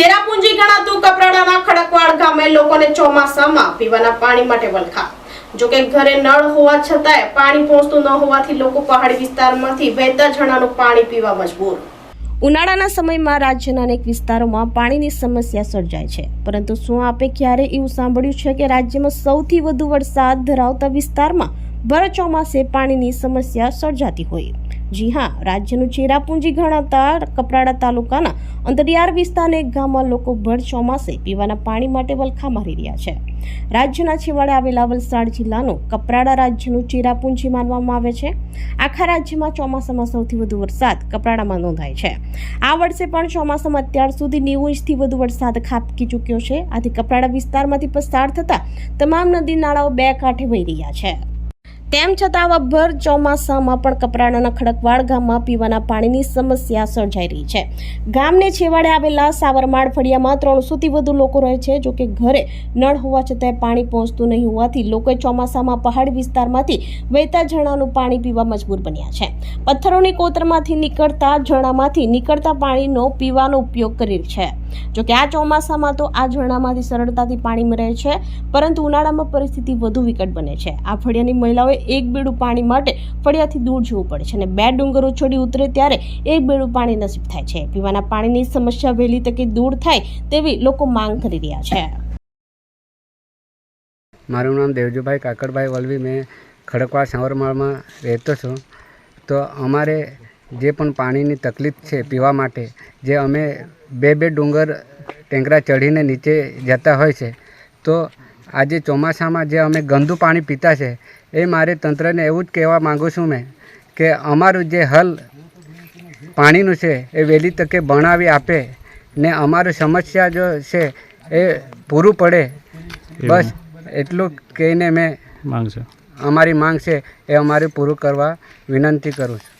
ચેરાપુંજી ગણાતું કપરાડાના ખડકવાડ ગામે લોકોને ચોમાસામાં પીવાના પાણી માટે વલખા. જોકે ઘરે નળ હોવા છતાંય પાણી પહોંચતું ન હોવાથી લોકો પહાડી વિસ્તારમાંથી વહેતા ઝરણાનું પાણી પીવા મજબૂર. ઉનાળાના સમયમાં રાજ્યના અનેક વિસ્તારોમાં પાણીની સમસ્યા સર્જાય છે. પરંતુ શું આપે ક્યારે એવું સાંભળ્યું છે કે રાજ્યમાં સૌથી વધુ વરસાદ ધરાવતા વિસ્તારમાં ભર ચોમાસે પાણીની સમસ્યા સર્જાતી હોય? જી હા, રાજ્યનું ચેરાપુંજી ગણાતા કપરાડા તાલુકાના અંતરિયાળ વિસ્તારના એક ગામમાં લોકો ભર ચોમાસે પીવાના પાણી માટે વલખા મારી રહ્યા છે. રાજ્યના છેવાડે આવેલા વલસાડ જિલ્લાનું કપરાડા રાજ્યનું ચેરાપુંજી માનવામાં આવે છે. આખા રાજ્યમાં ચોમાસામાં સૌથી વધુ વરસાદ કપરાડામાં નોંધાય છે. આ વર્ષે પણ ચોમાસામાં અત્યાર સુધી નેવું ઇંચથી વધુ વરસાદ ખાબકી ચૂક્યો છે. આથી કપરાડા વિસ્તારમાંથી પસાર થતા તમામ નદી નાળાઓ બે કાંઠે વહી રહ્યા છે. તેમ છતાં આવા ભર ચોમાસામાં પણ કપરાણાના ખડકવાડ ગામમાં પીવાના પાણીની સમસ્યા સર્જાઈ રહી છે. ગામને છેવાડે આવેલા સાવરમાળ ફળિયામાં ત્રણસોથી વધુ લોકો રહે છે જોકે ઘરે નળ હોવા છતાંય પાણી પહોંચતું નહીં હોવાથી લોકોએ ચોમાસામાં પહાડી વિસ્તારમાંથી વહેતા ઝરણાનું પાણી પીવા મજબૂર બન્યા છે. પથ્થરોની કોતરમાંથી નીકળતા ઝરણામાંથી નીકળતા પાણીનો પીવાનો ઉપયોગ કરી છે. જોકે આ ચોમાસામાં તો આ ઝરણામાંથી સરળતાથી પાણી મળે છે, પરંતુ ઉનાળામાં પરિસ્થિતિ વધુ વિકટ બને છે. આ ફળિયાની મહિલાઓએ એક બેડું પાણી માટે ફળિયાથી દૂર જવું પડે છે અને બે ડુંગરો છોડી ઉતરે ત્યારે એક બેડું પાણી નસીબ થાય છે. પીવાના પાણીની સમસ્યા વહેલી તકે દૂર થાય તેવી લોકો માંગ કરી રહ્યા છે. મારું નામ દેવજુભાઈ કાકડભાઈ વલવી. મેં ખડકવા સાવરમાળમાં રહેતો છું. તો અમારે જે પણ પાણીની તકલીફ છે પીવા માટે જે અમે બે બે ડુંગર ટેંકરા ચઢીને નીચે જતા હોય છે તો આજે ચોમાસામાં જે અમે ગંદુ પાણી પીતા છે એ મારે તંત્રને એવું જ કહેવા માગું છું મેં કે અમારું જે હલ પાણીનું છે એ વહેલી તકે ભણાવી આપે ને અમારું સમસ્યા જો છે એ પૂરું પડે. બસ એટલું કહીને મેં માંગ છે. અમારી માંગ છે એ અમારે પૂરું કરવા વિનંતી કરું છું.